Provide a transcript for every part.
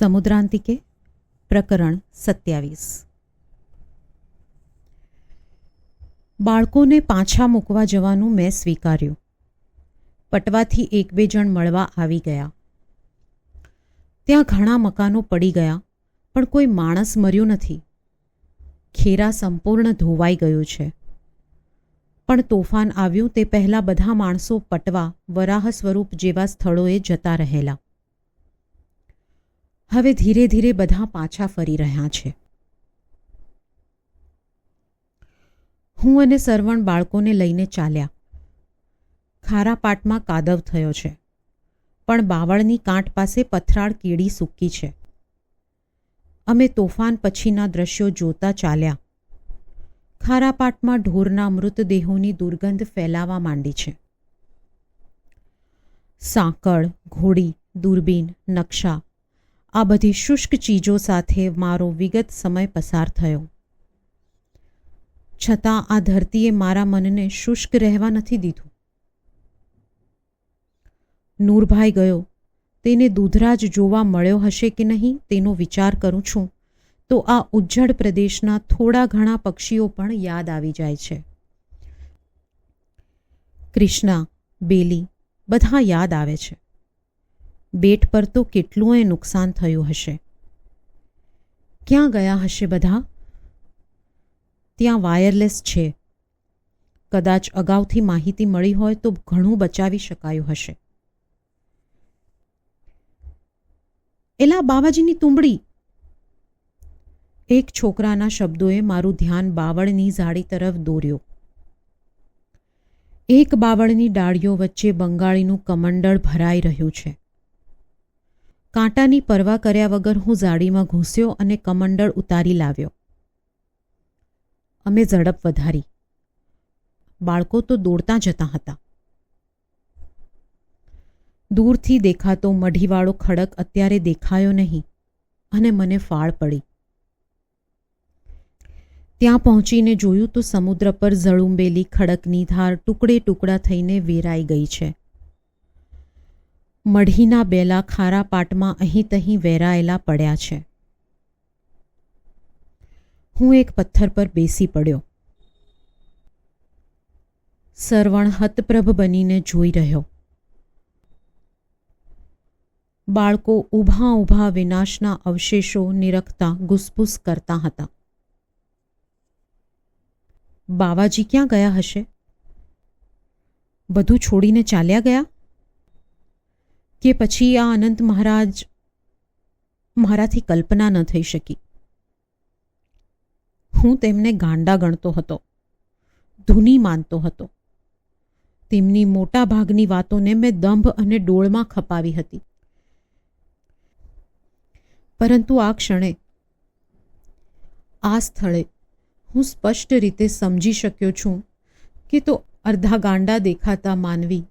સમુદ્રાંતિકે પ્રકરણ સત્યાવીસ બાળકોને પાછા મૂકવા જવાનું મેં સ્વીકાર્યું પટવાથી એક બે જણ મળવા આવી ગયા. ત્યાં ઘણા મકાનો પડી ગયા, પણ કોઈ માણસ મર્યું નથી. ખેરા સંપૂર્ણ ધોવાઈ ગયું છે. પણ તોફાન આવ્યું તે પહેલાં બધા માણસો પટવા, વરાહ સ્વરૂપ જેવા સ્થળોએ જતા રહેલા. હવે ધીરે ધીરે બધા પાછા ફરી રહ્યા છે. હું અને સરવણ બાળકોને લઈને ચાલ્યા. ખારા પાટમાં કાદવ થયો છે. પણ બાવળની કાંઠ પાસે પથરાળ કીડી સૂકી છે. અમે તોફાન પછીના દ્રશ્યો જોતા ચાલ્યા. ખારા પાટમાં ઢોરના મૃતદેહોની દુર્ગંધ ફેલાવા માંડી છે. સાંકળ, ઘોડી, દૂરબીન, નકશા આ બધી શુષ્ક ચીજો સાથે મારો વિગત સમય પસાર થયો. છતાં આ ધરતીએ મારા મનને શુષ્ક રહેવા નથી દીધું. નૂરભાઈ ગયો, તેને દૂધરાજ જોવા મળ્યો હશે કે નહીં તેનો વિચાર કરું છું, તો આ ઉજ્જડ પ્રદેશના થોડા ઘણા પક્ષીઓ પણ યાદ આવી જાય છે. કૃષ્ણા, બેલી, બધા યાદ આવે છે. બેટ પર તો કેટલું એ નુકસાન થયું હશે. ક્યાં ગયા હશે બધા? ત્યાં વાયરલેસ છે. કદાચ અગાઉથી માહિતી મળી હોય તો ઘણું બચાવી શકાયું હશે. એલા બાવાજીની તુંબડી. એક છોકરાના શબ્દોએ મારું ધ્યાન બાવળની ઝાડી તરફ દોર્યો. એક બાવળની ડાળીઓ વચ્ચે બંગાળીનું કમંડળ ભરાઈ રહ્યું છે. કાંટાની પરવા કર્યા વગર હું ઝાડીમાં ઘૂસ્યો અને કમંડળ ઉતારી લાવ્યો. અમે ઝડપ વધારી. બાળકો તો દોડતા જતા હતા. દૂરથી દેખાતો મઢીવાળો ખડક અત્યારે દેખાયો નહીં અને મને ફાળ પડી. ત્યાં પહોંચીને જોયું તો સમુદ્ર પર ઝળુંબેલી ખડકની ધાર ટુકડે ટુકડા થઈને વેરાઈ ગઈ છે. મઢીના બેલા ખારા પાટમાં અહીં તહીં વેરાયેલા પડ્યા છે. હું એક પથ્થર પર બેસી પડ્યો. સરવણ હતપ્રભ બનીને જોઈ રહ્યો. બાળકો ઊભા ઊભા વિનાશના અવશેષો નિરખતા ગુસપુસ કરતા હતા. બાવાજી ક્યાં ગયા હશે? બધું છોડીને ચાલ્યા ગયા? કે પછી આ અનંત મહારાજ મારાથી કલ્પના ન થઈ શકી. હું તેમને ગાંડા ગણતો હતો, ધૂની માનતો હતો. તેમની મોટા ભાગની વાતોને મેં દંભ અને ડોળમાં ખપાવી હતી. પરંતુ આ ક્ષણે, આ સ્થળે હું સ્પષ્ટ રીતે સમજી શક્યો છું કે તો અર્ધા ગાંડા દેખાતા માનવી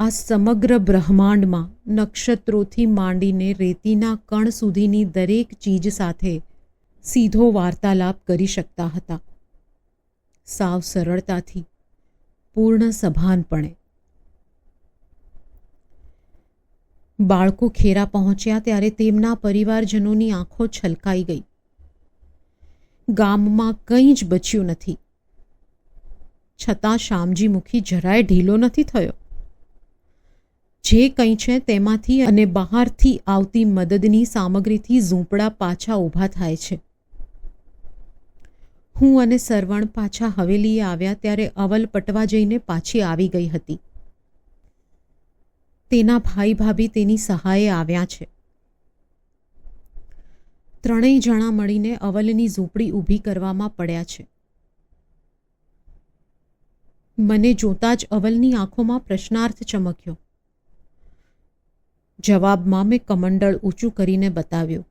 આ સમગ્ર બ્રહ્માંડમાં નક્ષત્રોથી માંડીને રેતીના કણ સુધીની દરેક ચીજ સાથે સીધો વાર્તાલાપ કરી શકતા હતા. સાવ સરળતાથી, પૂર્ણ સભાનપણે. બાળકો ખેરા પહોંચ્યા ત્યારે તેમના પરિવારજનોની આંખો છલકાઈ ગઈ. ગામમાં કંઈ જ બચ્યું નથી. છતાં શામજી મુખી જરાય ઢીલો નથી થયો. જે કંઈ છે તેમાંથી અને બહારથી આવતી મદદની સામગ્રીથી ઝૂંપડા પાછા ઊભા થાય છે. હું અને સરવણ પાછા હવેલીએ આવ્યા ત્યારે અવલ પટવા જઈને પાછી આવી ગઈ હતી. તેના ભાઈ ભાભી તેની સહાયે આવ્યા છે. ત્રણેય જણા મળીને અવલની ઝૂંપડી ઊભી કરવામાં પડ્યા છે. મને જોતા જ અવલની આંખોમાં પ્રશ્નાર્થ ચમક્યો. જવાબમાં મેં કમંડળ ઊંચું કરીને બતાવ્યું.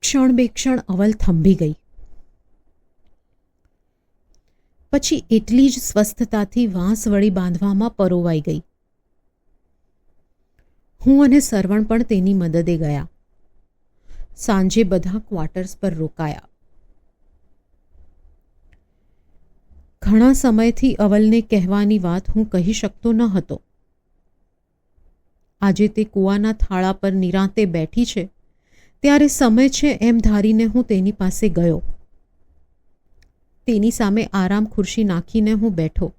ક્ષણ બે ક્ષણ અવલ થંભી ગઈ. પછી એટલી જ સ્વસ્થતાથી વાંસ વળી બાંધવામાં પરોવાઈ ગઈ. હું અને સરવણ પણ તેની મદદે ગયા. સાંજે બધા ક્વાર્ટર્સ પર રોકાયા. ઘણા સમયથી અવલને કહેવાની વાત હું કહી શકતો ન હતો. આજે તે કૂવાના થાળા પર નિરાંતે બેઠી છે. ત્યારે સમય છે એમ ધારીને હું તેની પાસે ગયો. તેની સામે આરામ ખુરશી નાખીને હું બેઠો.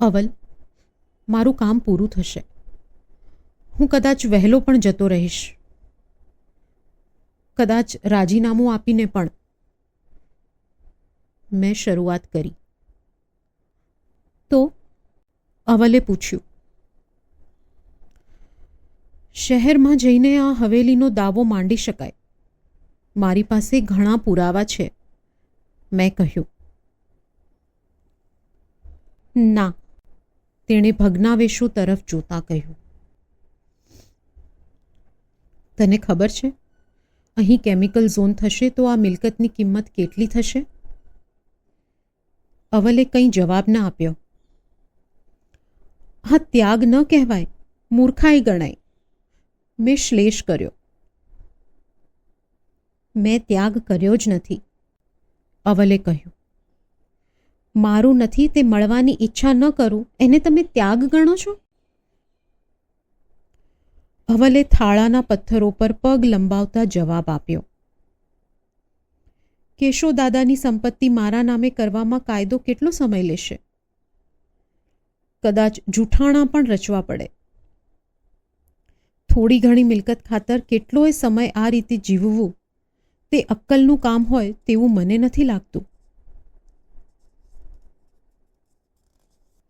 અવલ, મારું કામ પૂરું થશે. હું કદાચ વહેલો પણ જતો રહીશ. કદાચ રાજીનામું આપીને પણ. મેં શરૂઆત કરી. તો અવલે પૂછ્યું, શહેરમાં જઈને આ હવેલીનો દાવો માંડી શકાય. મારી પાસે ઘણા પુરાવા છે. મેં કહ્યું, ના. તેણે ભગ્નાવેશો તરફ જોતા કહ્યું, તને ખબર છે? અહીં કેમિકલ ઝોન થશે તો આ મિલકતની કિંમત કેટલી થશે? અવલે કંઈ જવાબ ન આપ્યો. હા, ત્યાગ ન કહેવાય. મૂર્ખાઈ ગણાય. મેં શ્લેષ કર્યો. મેં ત્યાગ કર્યો જ નથી. અવલે કહ્યું. મારું નથી તે મળવાની ઈચ્છા ન કરું. એને તમે ત્યાગ ગણો છો? અવલે થાળાના પથ્થરો પર પગ લંબાવતા જવાબ આપ્યો. કેશો દાદાની સંપત્તિ મારા નામે કરવામાં કાયદો કેટલો સમય લેશે? કદાચ જૂઠાણા પણ રચવા પડે. થોડી ઘણી મિલકત ખાતર કેટલોય સમય આ રીતે જીવવું, તે અક્કલનું કામ હોય તેવું મને નથી લાગતું.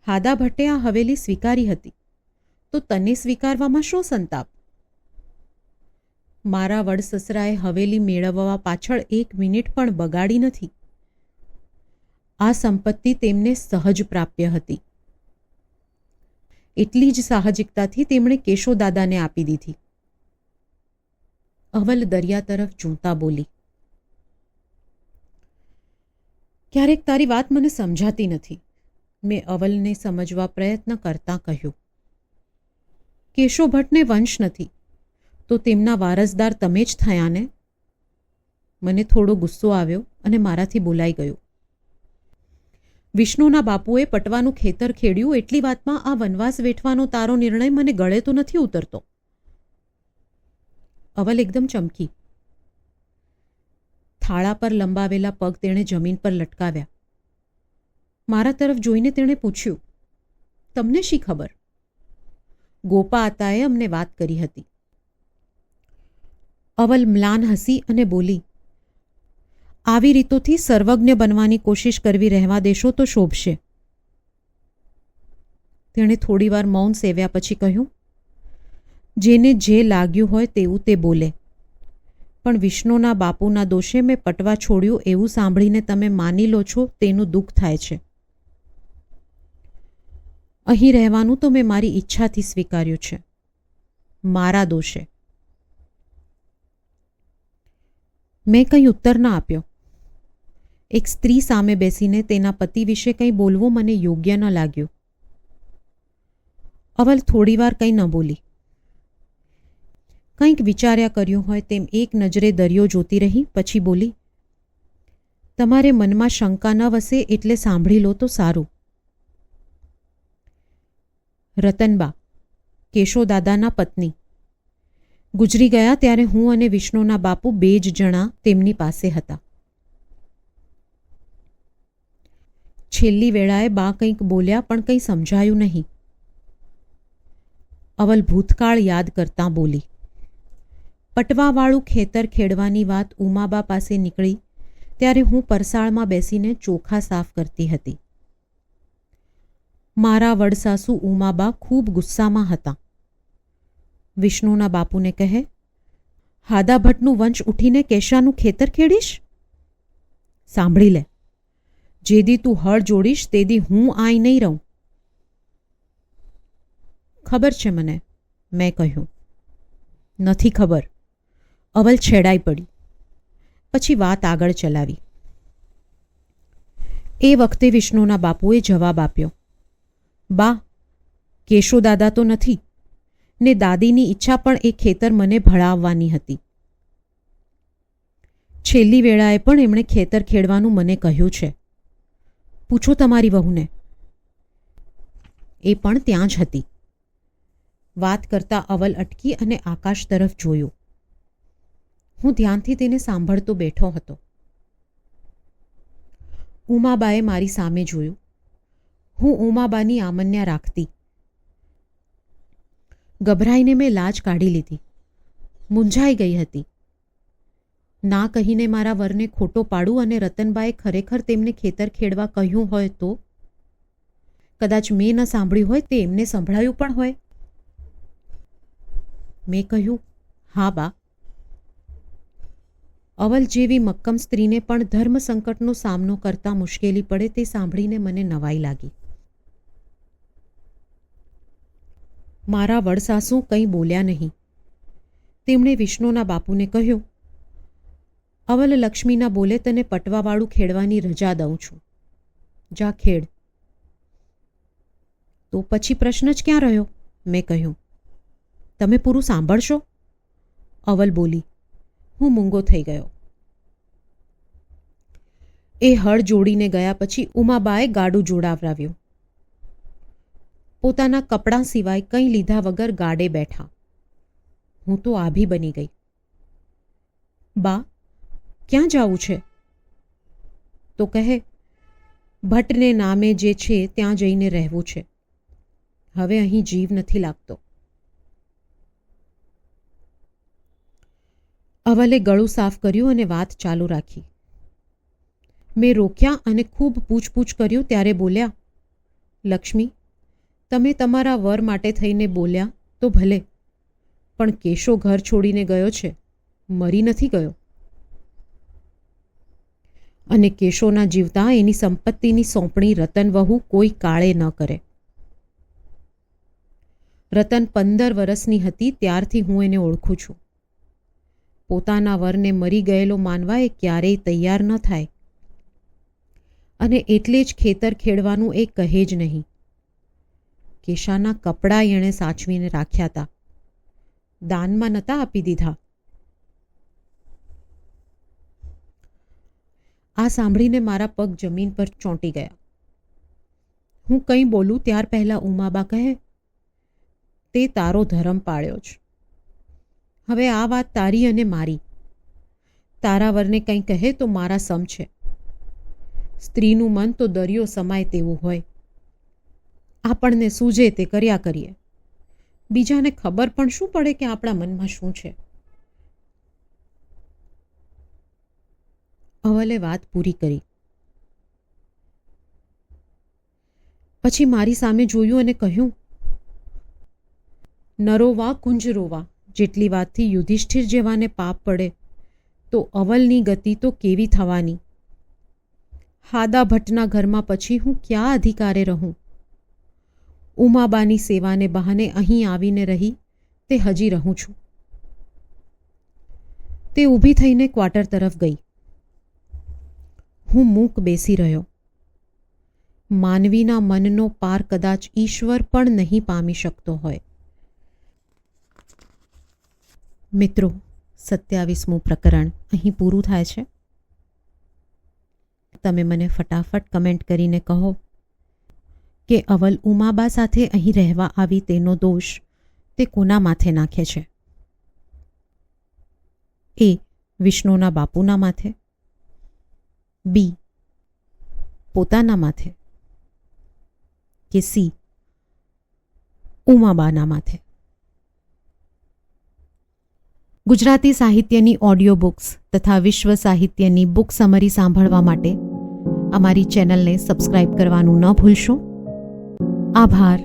હાદા ભટ્ટે આ હવેલી સ્વીકારી હતી. તો તને સ્વીકારવામાં શું સંતાપ? મારા વડસસરાએ હવેલી મેળવવા પાછળ એક મિનિટ પણ બગાડી નથી. આ સંપત્તિ તેમને સહજ પ્રાપ્ય હતી. એટલી જ સાહજિકતાથી તેમણે કેશોદાદાને આપી દીધી. અવલ દરિયા તરફ જોતા બોલી. ક્યારેક તારી વાત મને સમજાતી નથી મેં અવલને સમજવા પ્રયત્ન કરતા કહ્યું. કેશો ભટ્ટને વંશ નથી. તો તેમના વારસદાર તમે જ થયા ને મને થોડો ગુસ્સો આવ્યો અને મારાથી બોલાઈ ગયો. વિષ્ણુના બાપુએ પટવાનું ખેતર ખેડ્યું એટલી વાતમાં આ વનવાસ વેઠવાનો તારો નિર્ણય મને ગળે તો નથી ઉતરતો. અવલ એકદમ ચમકી. થાળા પર લંબાવેલા પગ તેણે જમીન પર લટકાવ્યા. મારા તરફ જોઈને તેણે પૂછ્યું, તમને શી ખબર? ગોપા આતાએ અમને વાત કરી હતી. અવલ મ્લાન હસી અને બોલી આવી રીતોથી સર્વજ્ઞ બનવાની કોશિશ કરવી રહેવા દેશો તો શોભશે. તેણે થોડીવાર મૌન સેવ્યા પછી કહ્યું, જેને જે લાગ્યું હોય તેવું તે બોલે. પણ વિષ્ણુના બાપુના દોષે મેં પટવા છોડ્યું એવું સાંભળીને તમે માની લો છો તેનું દુઃખ થાય છે. અહીં રહેવાનું તો મેં મારી ઈચ્છાથી સ્વીકાર્યું છે. મારા દોષે. મેં કંઈ ઉત્તર ન આપ્યો. એક સ્ત્રી સામે બેસીને તેના પતિ વિશે કંઈ બોલવું મને યોગ્ય ન લાગ્યું. અવલ થોડીવાર કંઈ ન બોલી. કંઈક વિચાર્યા કર્યું હોય તેમ એક નજરે દરિયો જોતી રહી, પછી બોલી, તમારે મનમાં શંકા ન વસે એટલે સાંભળી લો તો સારું. રતનબા, કેશોદાદાના પત્ની. ગુજરી ગયા ત્યારે હું અને વિષ્ણુના બાપુ બે જ જણા તેમની પાસે હતા. છેલ્લી વેળાએ બા કંઈક બોલ્યા, પણ કંઈ સમજાયું નહીં. અવલ ભૂતકાળ યાદ કરતાં બોલી, પટવાવાળું ખેતર ખેડવાની વાત ઉમાબા પાસે નીકળી, ત્યારે હું પરસાળમાં બેસીને ચોખા સાફ કરતી હતી. મારા વડસાસુ ઉમાબા ખૂબ ગુસ્સામાં હતા. વિષ્ણુના બાપુને કહે હાદા ભટ્ટનું વંશ ઉઠીને કેશાનું ખેતર ખેડીશ? સાંભળી લે. જેદી તું હળ જોડીશ, તેદી હું આઈ નહીં રહું. ખબર છે મને? મેં કહ્યું. નથી ખબર. અવલ છેડાઈ પડી. પછી વાત આગળ ચલાવી. એ વખતે વિષ્ણુના બાપુએ જવાબ આપ્યો. બા કેશોદાદા તો નથી. ને દાદીની ઈચ્છા પણ એ ખેતર મને ભળાવવાની હતી. છેલ્લી વેળાએ પણ એમણે ખેતર ખેડવાનું મને કહ્યું છે. પૂછો તમારી વહુને. એ પણ ત્યાં જ હતી. વાત કરતા અવલ અટકી અને આકાશ તરફ જોયું. હું ધ્યાનથી તેને સાંભળતો બેઠો હતો. ઉમાબાએ મારી સામે જોયું. હું ઉમાબાની આમન્યા રાખતી. ગભરાઈને મેં લાજ કાઢી લીધી. મૂંઝાઈ ગઈ હતી. ના કહીને મારા વરને ખોટો પાડું અને રતનબાએ ખરેખર તેમને ખેતર ખેડવા કહ્યું હોય તો? કદાચ મેં ન સાંભળ્યું હોય તે એમને સંભળાયું પણ હોય? મેં કહ્યું, હા બા. અવલ જેવી મક્કમ સ્ત્રીને પણ ધર્મ સંકટનો સામનો કરતા મુશ્કેલી પડે તે સાંભળીને મને નવાઈ લાગી. મારા વડસાસુ કંઈ બોલ્યા નહીં. તેમણે વિષ્ણુના બાપુને કહ્યું અવલ લક્ષ્મીના બોલે તને પટવાવાળું ખેડવાની રજા દઉં છું. જા ખેડ. તો પછી પ્રશ્ન જ ક્યાં રહ્યો? મેં કહ્યું. તમે પૂરું સાંભળશો? અવલ બોલી. હું મૂંગો થઈ ગયો. એ હળ જોડીને ગયા પછી ઉમાબાએ ગાડું જોડાવરાવ્યું. પોતાના કપડાં સિવાય કંઈ લીધા વગર ગાડે બેઠા. હું તો આભી બની ગઈ. બા ક્યાં જવું છે? તો કહે, ભટ્ટને નામે જે છે ત્યાં જઈને રહેવું છે. હવે અહીં જીવ નથી લાગતો. અવલે ગળું સાફ કર્યું અને વાત ચાલુ રાખી. મેં રોક્યા અને ખૂબ પૂછપૂછ કર્યું ત્યારે બોલ્યા, લક્ષ્મી, તમે તમારા વર માટે થઈને બોલ્યા તો ભલે, પણ કેશો ઘર છોડીને ગયો છે, મરી નથી ગયો. અને કેશોના જીવતા એની સંપત્તિની સોંપણી રતન વહુ કોઈ કાળે ન કરે. રતન પંદર વર્ષની હતી, ત્યારથી હું એને ઓળખું છું. પોતાના વરને મરી ગયેલો માનવા એ ક્યારેય તૈયાર ન થાય. અને એટલે જ ખેતર ખેડવાનું એ કહે જ નહીં. કેશાના કપડાં એણે સાચવીને રાખ્યા હતા દાનમાં નહોતા આપી દીધા. આ સાંભળીને મારા પગ જમીન પર ચોંટી ગયા. હું કંઈ બોલું ત્યાર પહેલાં ઉમાબા કહે, તે તારો ધર્મ પાળ્યો જ હવે આ વાત તારી અને મારી. તારાવરને કંઈ કહે તો મારા સમ છે. સ્ત્રીનું મન તો દરિયો સમાય તેવું હોય. આપણને સૂજે તે કર્યા કરીએ. બીજાને ખબર પણ શું પડે કે આપણા મનમાં શું છે? અવલે વાત પૂરી કરી. પછી મારી સામે જોયું અને કહ્યું, નરોવા કુંજ રોવા જેટલી વાતથી યુધિષ્ઠિર જેવાને પાપ પડે, તો અવલની ગતિ તો કેવી થવાની? હાદા ભટ્ટના ઘરમાં પછી હું ક્યાં અધિકારે રહું? ઉમાબાની સેવાને બહાને અહીં આવીને રહી તે હજી રહું છું. તે ઊભી થઈને ક્વાર્ટર તરફ ગઈ. હું મૂક બેસી રહ્યો. માનવીના મનનો પાર કદાચ ઈશ્વર પણ નહીં પામી શકતો હોય. મિત્રો, સત્યાવીસમું પ્રકરણ અહીં પૂરું થાય છે. તમે મને ફટાફટ કમેન્ટ કરીને કહો કે અવલ ઉમાબા સાથે અહીં રહેવા આવી તેનો દોષ તે કોના માથે નાખે છે? એ વિષ્ણુના બાપુના માથે. બી. પોતાના માથે કે સી. ઉમાબાના માથે. ગુજરાતી સાહિત્યની ઓડિયો બુક્સ તથા વિશ્વ સાહિત્યની બુક સમરી સાંભળવા માટે અમારી ચેનલને સબસ્ક્રાઇબ કરવાનું ન ભૂલશો. આભાર.